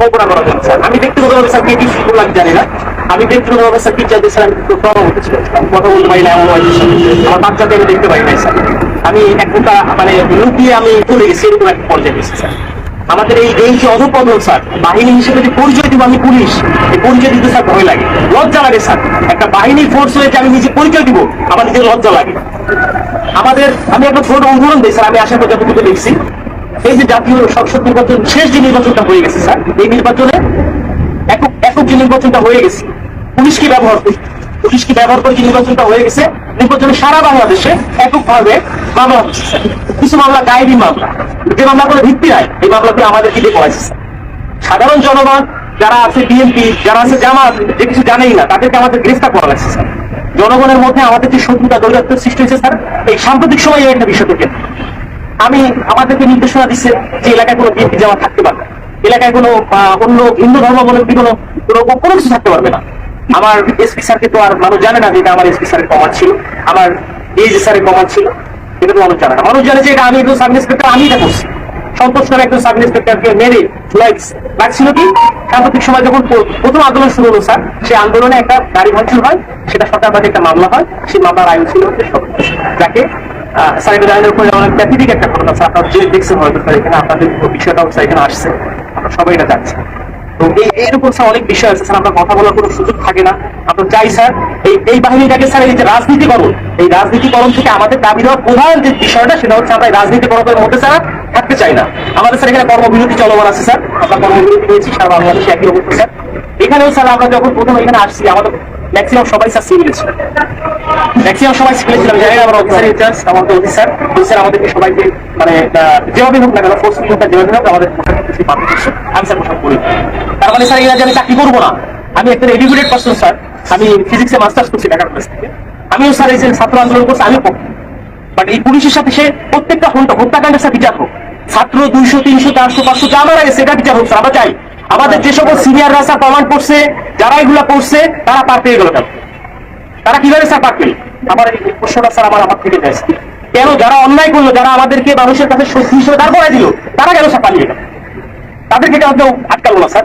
আমি জানি না। আমি কি স্যার, আমি কথা বলতে পারি না হয়েছে। আমার আমি দেখতে নাই, স্যার। আমি এক মানে লুকিয়ে আমি চলে গেছি, এরকম পর্যায়ে গেছি, স্যার। আমাদের এই এই যে অধপতন স্যার, বাহিনী হিসেবে যে পরিচয় দিব আমি পুলিশ, এই পরিচয় দিতে, স্যার, ভয় লাগে। লজ্জা লাগে, স্যার। একটা বাহিনীর ফোর্স হয়ে যে আমি নিজে পরিচয় দিব, আমার নিজের লজ্জা লাগে। আমাদের, আমি একটা ছোট উদাহরণ দিই, স্যার, আমি আশা করি যতটুকু দেখছি এই যে জাতীয় সংসদ নির্বাচন, শেষ যে নির্বাচনটা হয়ে গেছে, স্যার, এই নির্বাচনে একক যে নির্বাচনটা হয়ে গেছে, পুলিশ কি ব্যবহার করে পুলিশ কি ব্যবহার করে যে নির্বাচনটা হয়ে গেছে? নির্বাচনে সারা বাংলাদেশে এককভাবে মামলা হচ্ছে কিছু মামলা গায়েবী মামলা। যে মামলাগুলো ভিত্তি নাই, এই মামলাগুলো আমাদের দিকে করেছে স্যার। সাধারণ জনগণ যারা আছে, বিএনপি, যারা আছে, জামাত, যে কিছু জানেই না, তাদেরকে আমাদের গ্রেফতার করা লাগছে, স্যার। জনগণের মধ্যে আমাদের যে শত্রুতা দৌরাত্ম সৃষ্টি হয়েছে, স্যার, এই সাম্প্রতিক সময়ে এই একটা বিষয় থেকে আমি আমাদেরকে নির্দেশনা দিচ্ছে যে এলাকায় কোনো বিএনপি জামাত থাকতে পারবে এলাকায় কোনো অন্য হিন্দু ধর্মাবলম্বী কোনো কোনো কিছু থাকতে পারবে না। আমার এসপি স্যারকে তো আর মানুষ জানে না যে এটা আমার এসপি স্যারের কমান্ড ছিল। আমার এই স্যারের কমান্ড ছিল। এটা তো মানুষ জানে না। মানুষ জানে যে এটা আমি একজন সাব ইন্সপেক্টর আমি এটা করছি। সন্তোষ নামে একজন সাব ইন্সপেক্টরকে মেরে ঝুলাই লাগছিল কি? সাম্প্রতিক সময় যখন প্রথম আন্দোলন শুরু হলো স্যার, সেই আন্দোলনে একটা গাড়ি ভাঙচুর হয়। সেটা সরকারবাদী একটা মামলা হয়। সেই মামলার আয়ু ছিল যাকে সাইবার আইনের উপরে অনেক একটা ঘটনা আপনারা যে দেখছেন হয়তো এখানে আপনাদের বিষয়টাও স্যার এখানে আসছে। আমরা সবাই এটা তো এই এর উপর স্যার অনেক বিষয় আছে। স্যার আমরা কথা বলার কোনো সুযোগ থাকে না। চাই স্যার এই এই বাহিনীটাকে স্যার এই যে রাজনীতিকরণ, এই রাজনীতিকরণ থেকে আমাদের দাবি দেওয়ার প্রধান যে বিষয়টা, সেটা হচ্ছে আমরা রাজনীতিকরণের মধ্যে স্যার থাকতে চাই না। আমাদের স্যার এখানে কর্মবিরতি চলমান আছে স্যার আমরা কর্মবিরতি নিয়েছি, সারা বাংলাদেশে একই অবস্থা স্যার এখানেও স্যার আমরা যখন প্রথম এখানে আসছি, আমাদের ম্যাক্সিমাম সবাই স্যার সিভিল ছিল। ম্যাক্সিমাম সবাই সিভিল ছিলাম জানি আমার অফিসার ইনচার্জ আমাদের অফিসার অফিসার আমাদেরকে সবাইকে মানে যেভাবে হোক না কেন ফোর্স হোক যেভাবে হোক, আমাদের আমি স্যার পোশাক করি। তার মানে স্যার এরা যে আমি চাকরি করব না। আমি একটা এডুকেটেড পার্সন স্যার আমি ফিজিক্সে মাস্টার্স করছি ঢাকার কলেজ থেকে আমিও স্যার এই যে ছাত্র আন্দোলন করছি, আমিও পক্ষে। বাট এই পুলিশের সাথে সে প্রত্যেকটা হত্যা, হত্যাকাণ্ডের সাথে বিচার হোক। ছাত্র দুইশো, তিনশো, চারশো, পাঁচশো, যা মারা গেছে, এটা বিচার হোক স্যার আমরা চাই আমাদের যে সকল সিনিয়র স্যার প্রমাণ করছে, যারা এগুলা করছে, তারা পার পেয়ে গেল কেন? তারা কীভাবে স্যার পার পেল? আমার এই প্রশ্নটা স্যার আমার আমার থেকে কেন যারা অন্যায় করল, যারা আমাদেরকে মানুষের কাছে শত্রু হিসেবে দাঁড় করাই দিল, তারা কেন স্যার পালিয়ে গেল? তাদেরকে কেন কেউ আটকালো না স্যার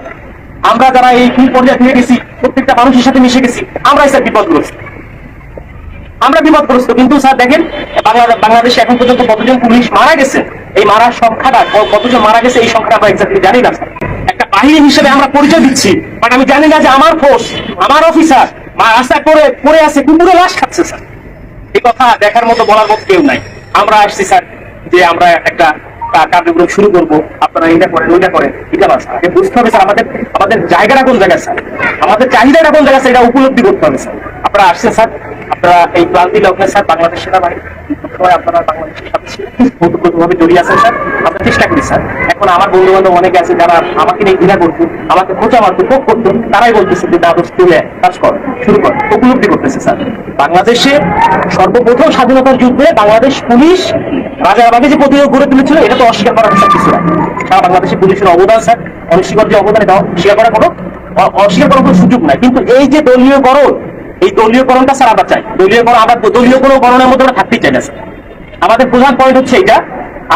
আমরা যারা এই ফুল পর্যায়ে ফিরে গেছি, প্রত্যেকটা মানুষের সাথে মিশে গেছি, আমরাই স্যার বিপদ বিপদগ্রস্ত। আমরা বিপদগ্রস্ত, কিন্তু স্যার দেখেন, বাংলাদেশে এখন পর্যন্ত কতজন পুলিশ মারা গেছে? এই মারার সংখ্যাটা, ক- কতজন মারা গেছে, এই সংখ্যাটা আমরা এক্সাক্টলি জানি না স্যার বাহিনী হিসেবে আমরা পরিচয় দিচ্ছি বাট আমি জানি না যে আমার ফোর্স আমার অফিসার রাস্তায় পড়ে পড়ে আছে কুকুরে লাশ খাচ্ছে স্যার এই কথা দেখার মতো বলার মতো কেউ নাই। আমরা আসছি স্যার যে আমরা একটা কার্যক্রম শুরু করব। আপনারা এটা করেন, ওইটা করেন। এটা আগে বুঝতে হবে স্যার আমাদের আমাদের জায়গাটা কোন জায়গায় স্যার আমাদের চাহিদাটা কোন জায়গায় স্যার এটা উপলব্ধি করতে হবে স্যার আপনারা আসছেন স্যার আপনারা এই ক্লান্তি লগ্নে স্যার বাংলাদেশ সেনাবাহিনী আপনারা বাংলাদেশের সাথে ওতপ্রোতভাবে জড়িয়ে আছেন স্যার আমরা চেষ্টা করি স্যার এখন আমার বন্ধু বান্ধব অনেকে আছে যারা আমাকে নিয়ে ঘৃণা করতো আমাকে খোঁচা মারতো কোপ করতো তারাই বলতেছে যে দাদু তুলে কাজ কর, শুরু কর, উপলব্ধি করতেছে স্যার। বাংলাদেশে সর্বপ্রথম স্বাধীনতার যুদ্ধে বাংলাদেশ পুলিশ রাজারবাগে যে প্রতিরোধ গড়ে তুলেছিল, এটা তো অস্বীকার করার স্যার কিছু না। সারা বাংলাদেশের পুলিশের অবদান, স্যার অনস্বীকার যে অবদান, এটা অস্বীকার করার কোনো অস্বীকার করার কোনো সুযোগ নাই। কিন্তু এই যে দলীয়করণ এই দলীয়করণটা স্যার আমরা চাই। দলীয়করণ আমরা দলীয় কোনো করণের মধ্যে আমরা থাকতেই চাই না, স্যার। আমাদের প্রধান পয়েন্ট হচ্ছে এটা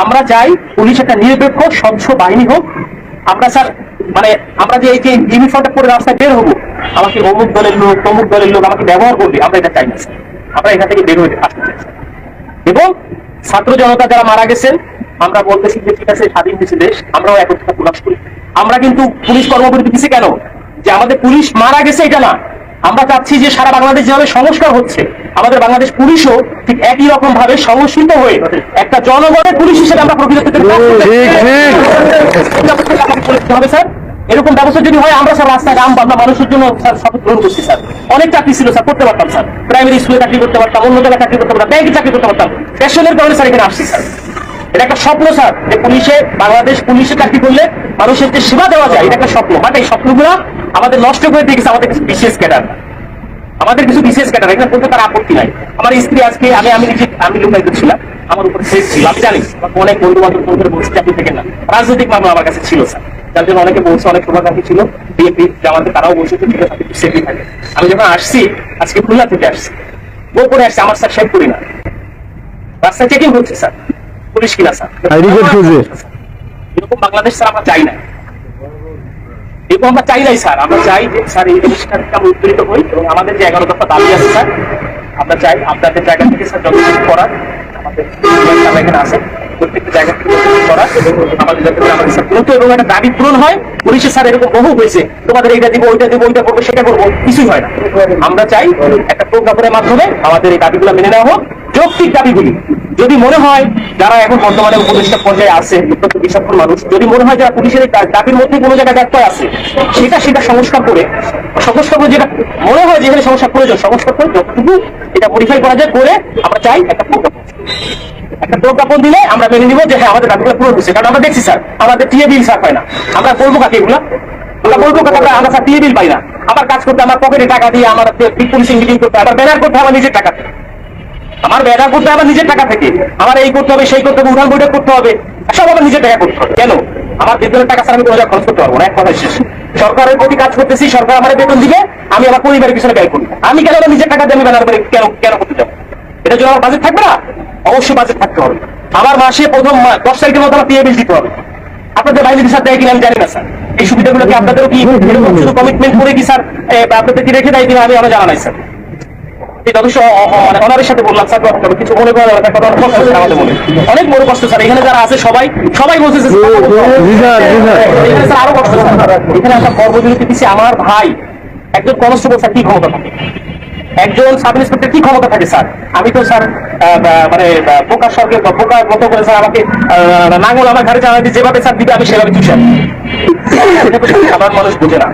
আমরা চাই পুলিশ একটা নিরপেক্ষ, স্বচ্ছ বাহিনী হোক। আমরা স্যার মানে আমরা যে এই ইউনিফর্মটা পরে রাস্তায় বের হব, আমাকে অমুক দলের লোক, তমুক দলের লোক আমাকে ব্যবহার করবে, আমরা এটা চাই না আমরা এখান থেকে বের হয়ে আসতে চাই এবং ছাত্র জনতা যারা মারা গেছেন, আমরা বলতেছি যে ঠিক আছে, স্বাধীন দেশে, দেশ, আমরাও একত্রিত প্রকাশ করি। আমরা কিন্তু পুলিশ কর্মবিরতি দিচ্ছি কেন? যে আমাদের পুলিশ মারা গেছে এটা না। আমরা চাচ্ছি যে সারা বাংলাদেশ যেভাবে সংস্কার হচ্ছে। আমাদের বাংলাদেশ পুলিশও ঠিক একই রকম ভাবে সংস্কৃত হয়ে একটা জনগণের পুলিশ হিসেবে আমরা প্রকৃত হবে স্যার। এরকম ব্যবস্থা যদি হয় আমরা স্যার রাস্তায় নাম আমরা মানুষের জন্য স্যার শপথ গ্রহণ করছি স্যার। অনেক চাকরি ছিল স্যার করতে পারতাম স্যার। প্রাইমারি স্কুলে চাকরি করতে পারতাম অন্য জায়গায় চাকরি করতে পারতাম ব্যাংকে চাকরি করতে পারতাম। প্যাশনের কারণে স্যার এখানে আসছি স্যার। এটা একটা স্বপ্ন স্যার যে পুলিশে বাংলাদেশ পুলিশে চাকরি করলে মানুষের যে সেবা দেওয়া যায় এটা একটা স্বপ্ন। বাট এই স্বপ্নগুলো আমাদের নষ্ট করে দিয়ে গেছে আমাদের বিশেষ ক্যাডার। আমাদের কিছু বিশেষ ক্যাডার এখানে বলতে তার আপত্তি নাই। আমার স্ত্রী আজকে আমি আমি নিজে আমি লোকায়িত ছিলাম আমার উপরে শেষ ছিল। আমি জানি অনেক বন্ধু বান্ধব ফোন করে বলছে চাকরি থেকে না। রাজনৈতিক মামলা আমার কাছে ছিল স্যার। যার জন্য অনেকে বলছে অনেক শুভাকাঙ্ক্ষী ছিল বিএনপি জামাতে তারাও বলছে যে ঠিক আছে আপনি সেফি থাকে আমি যখন আসছি আজকে খুলনা থেকে আসছি গোপনে আসছি আমার স্যার শেখ করি না। রাস্তায় চেকিং হচ্ছে স্যার পুলিশ কিনা স্যার। এরকম বাংলাদেশ স্যার আমরা চাই না। এবং আমরা চাই নাই স্যার। আমরা চাই যে, স্যার, এই জিনিসটা আমরা উত্তরিত হই এবং আমাদের যে এগারো দফা দাবি আছে, স্যার, আমরা চাই আপনাদের জায়গা থেকে, স্যার যত কিছু করার আমাদের এখানে আছে। এবং একটা দাবি পূরণ হয়, পুলিশের এরকম বহু হয়েছে, তোমাদের এইটা ওইটা ওইটা করব, সেটা করব, কিছুই হয় না। আমরা চাই একটা প্রজ্ঞাপনের মাধ্যমে আমাদের এই দাবিগুলো মেনে নেওয়া হোক, যৌক্তিক দাবিগুলি। যদি মনে হয় যারা এখন বর্তমানে উপদেষ্টা পর্যায়ে আছে বিচক্ষণ মানুষ, যদি মনে হয় যারা পুলিশের দাবির মধ্যে কোনো জায়গায় ব্যত্যয় আছে, সেটা সেটা সংস্কার করে সংস্কার করে যেটা মনে হয় যেখানে সংস্কার প্রয়োজন, সংস্কার করে যতটুকু এটা মডিফাই করা যায়, করে আমরা চাই একটা একটা প্রজ্ঞাপন দিলে আমরা মেনে যে হ্যাঁ আমাদের কারণ আমরা দেখছি, স্যার, আমাদের টিএ বিল স্যার পাই না। আমরা কাকে এগুলা? আমরা বলব কাকে? আমরা স্যার টিএ বিল পাই না। কাজ করতে, আমার পকেটে টাকা দিয়ে আমার পুলিশিং মিটিং করতে ব্যানার করতে আমার নিজের টাকা আমার ব্যানার করতে নিজের টাকা থেকে। আমার এই করতে হবে, সেই করতে হবে উঠান বৈঠক করতে হবে। সব আমার নিজের টাকা করতে হবে। কেন? আমার বেতনের টাকা, স্যার, আমি কোনো খরচ করতে পারব না। এক কথা শেষ। সরকারের প্রতি কাজ করতেছি, সরকার আমার বেতন দিবে, আমি আমার পরিবারের পিছনে ব্যয় করি আমি কেন নিজের টাকা দিয়ে আমি ব্যানার করে কেন কেন করতে যাব? এটার জন্য আমার বাজেট থাকবে না? অবশ্যই বাজেট থাকতে হবে। আমার মাসে প্রথম দশ তারিখের মধ্যে আমার পিএ বিল দিতে হবে। আপনাদের বাইরে স্যার দেয় কিনা আমি জানি না স্যার। এই সুবিধাগুলো কি আপনাদেরও কি এরকম শুধু কমিটমেন্ট করে কি স্যার আপনাদের কি রেখে দেয় কিনা আমি আমার জানা নাই স্যার। যথেষ্ট অ- অ- মানে অনারের সাথে বললাম স্যার কিছু মনে করেন না, একটা কথা অনেক আমাদের মনে। অনেক বড় কষ্ট স্যার। এখানে যারা আছে সবাই সবাই বলতেছে স্যার, কথা বলতে হবে। জি স্যার, জি স্যার। এখানে স্যার আরও কষ্ট স্যার। এখানে একটা কর্মবিরতি দিচ্ছে আমার ভাই। একজন কনস্টেবল স্যার কি ক্ষমতা থাকে? একজন সাব ইন্সপেক্টর কি ক্ষমতা থাকে, স্যার? আমি তো, স্যার মানে সঙ্গে সরকার বা বোকার মতো করে, স্যার, আমাকে নাঙ্গল আমার ঘরে চালাতে যেভাবে স্যার দিবে, আমি সেভাবে চুষাই সাধারণ মানুষ বুঝে না।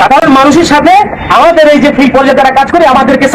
সাধারণ মানুষের সাথে আমাদের এই যে ফিল্ড পর্যায়ে যারা কাজ করে, আমাদেরকে